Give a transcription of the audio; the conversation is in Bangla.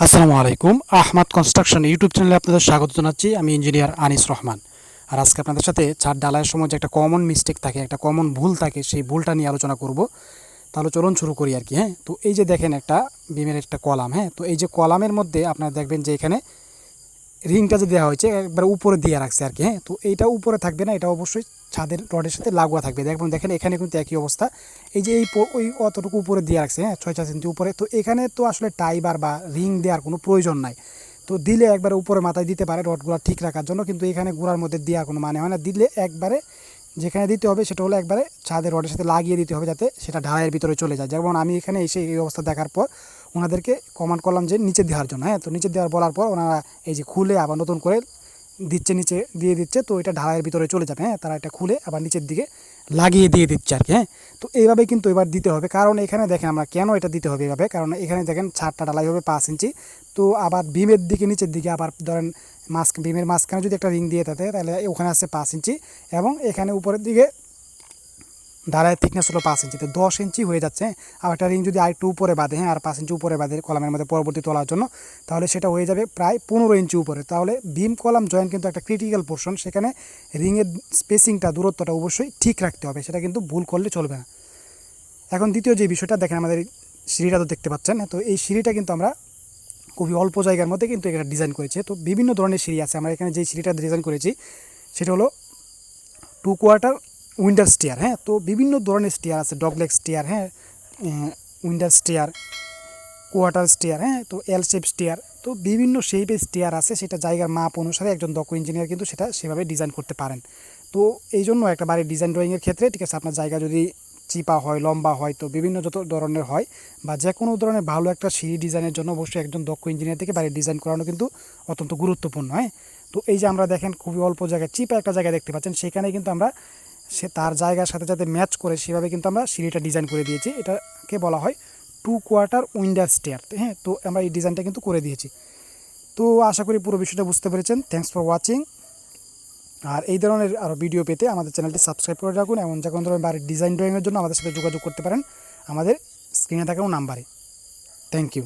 আসসালামু আলাইকুম। আহমাদ কনস্ট্রাকশন ইউটিউব চ্যানেলে আপনাদের স্বাগত জানাচ্ছি। আমি ইঞ্জিনিয়ার আনিস রহমান। আর আজকে আপনাদের সাথে ছাদ ডালায়ের সময় যে একটা কমন মিস্টেক থাকে, একটা কমন ভুল থাকে, সেই ভুলটা নিয়ে আলোচনা করব। তাহলে চলুন শুরু করি আর কি হ্যাঁ? তো এই যে দেখেন একটা বিমের একটা কলাম হ্যাঁ? তো এই যে কলামের মধ্যে আপনারা দেখবেন যে এখানে রিংটা যে দেওয়া হয়েছে, একবার উপরে দিয়ে রাখছে আর কি হ্যাঁ? তো এইটা উপরে থাকবে না, এটা অবশ্যই ছাদের, রডের সাথে লাগোয়া থাকবে। দেখবেন দেখেন, এখানে কিন্তু একই অবস্থা। এই যে এই ওই অতটুকু উপরে দিয়ে রাখছে হ্যাঁ ছয় চার ইঞ্চি উপরে। তো এখানে তো আসলে টাইবার বা রিং দেওয়ার কোনো প্রয়োজন নাই। তো দিলে একবারে উপরে মাথায় দিতে পারে, রডগুলো ঠিক রাখার জন্য, কিন্তু এখানে গোড়ার মধ্যে দেওয়ার কোনো মানে হয় না। দিলে একবারে যেখানে দিতে হবে, সেটা হলো একবারে ছাদের রডের সাথে লাগিয়ে দিতে হবে, যাতে সেটা ঢালাইয়ের ভিতরে চলে যায়। যেমন আমি এখানে এসে এই অবস্থা দেখার পর ওনাদেরকে কমান্ড করলাম যে নিচে দেওয়ার জন্য হ্যাঁ? তো নিচে দেওয়ার বলার পর ওনারা এই যে খুলে আবার নতুন করে দিচ্ছে, নিচে দিয়ে দিচ্ছে, তো এটা ঢালাইয়ের ভিতরে চলে যাবে হ্যাঁ? তারা এটা খুলে আবার নিচের দিকে লাগিয়ে দিয়ে দিচ্ছে আর কি হ্যাঁ? তো এইভাবে কিন্তু এবার দিতে হবে, কারণ এখানে দেখেন আমরা কেন এটা দিতে হবে এভাবে? কারণ এখানে দেখেন ছাদটা ঢালাই হবে পাঁচ ইঞ্চি, তো আবার বিমের দিকে, নিচের দিকে আবার ধরেন মাছ বিমের মাঝখানে যদি একটা রিং দিয়ে থাকে তাহলে ওখানে আসছে পাঁচ ইঞ্চি, এবং এখানে উপরের দিকে ঢালাইয়ের থিকনেস হলো পাঁচ ইঞ্চি তো দশ ইঞ্চি হয়ে যাচ্ছে? আর একটা রিং যদি আর একটু উপরে বাঁধে হ্যাঁ আর পাঁচ ইঞ্চি উপরে বাঁধে কলামের মধ্যে পরবর্তী তোলার জন্য, তাহলে সেটা হয়ে যাবে প্রায় পনেরো ইঞ্চি উপরে। তাহলে বিম কলাম জয়েন্ট কিন্তু একটা ক্রিটিক্যাল পোর্শন সেখানে রিংয়ের স্পেসিংটা দূরত্বটা অবশ্যই ঠিক রাখতে হবে। সেটা কিন্তু ভুল করলে চলবে না। এখন দ্বিতীয় যে বিষয়টা, দেখেন আমাদের সিঁড়িটা তো দেখতে পাচ্ছেন, তো এই সিঁড়িটা কিন্তু আমরা খুবই অল্প জায়গার মধ্যে কিন্তু এটা ডিজাইন করেছে। তো বিভিন্ন ধরনের সিঁড়ি আছে। আমরা এখানে যে সিঁড়িটা ডিজাইন করেছি, সেটা হলো টু কোয়ার্টার উইন্ডার স্টেয়ার হ্যাঁ? তো বিভিন্ন ধরনের স্টেয়ার আছে ডগলেগ স্টেয়ার হ্যাঁ? উইন্ডার স্টেয়ার, কোয়ার্টার স্টেয়ার হ্যাঁ? তো এল শেপ স্টেয়ার, তো বিভিন্ন শেপের স্টেয়ার আছে, সেটা জায়গার মাপ অনুসারে একজন দক্ষ ইঞ্জিনিয়ার কিন্তু সেটা সেভাবে ডিজাইন করতে পারেন। তো এই জন্য একটা বাড়ির ডিজাইন ড্রয়িংয়ের ক্ষেত্রে, ঠিক আছে, আপনার জায়গা যদি চিপা হয়, লম্বা হয়, তো বিভিন্ন যত ধরনের হয় বা যে কোনো ধরনের ভালো একটা সিঁড়ি ডিজাইনের জন্য অবশ্যই একজন দক্ষ ইঞ্জিনিয়ার থেকে বাড়ির ডিজাইন করানো কিন্তু অত্যন্ত গুরুত্বপূর্ণ হ্যাঁ? তো এই যে আমরা দেখেন, খুবই অল্প জায়গায়, চিপা একটা জায়গায় দেখতে পাচ্ছেন, সেখানে কিন্তু আমরা সে তার জায়গার সাথে যাতে ম্যাচ করে, সেভাবে কিন্তু আমরা সিঁড়িটা ডিজাইন করে দিয়েছি। এটাকে বলা হয় টু কোয়ার্টার উইন্ডার স্টেয়ার হ্যাঁ তো আমরা এই ডিজাইনটা কিন্তু করে দিয়েছি। তো আশা করি পুরো বিষয়টা বুঝতে পেরেছেন। থ্যাংকস ফর ওয়াচিং আর এই ধরনের আরও ভিডিও পেতে আমাদের চ্যানেলটি সাবস্ক্রাইব করে রাখুন এবং যে কোনো ধরনের বাড়ির ডিজাইন ড্রয়িংয়ের জন্য আমাদের সাথে যোগাযোগ করতে পারেন। আমাদের স্ক্রিনে থাকা নাম্বারে থ্যাংক ইউ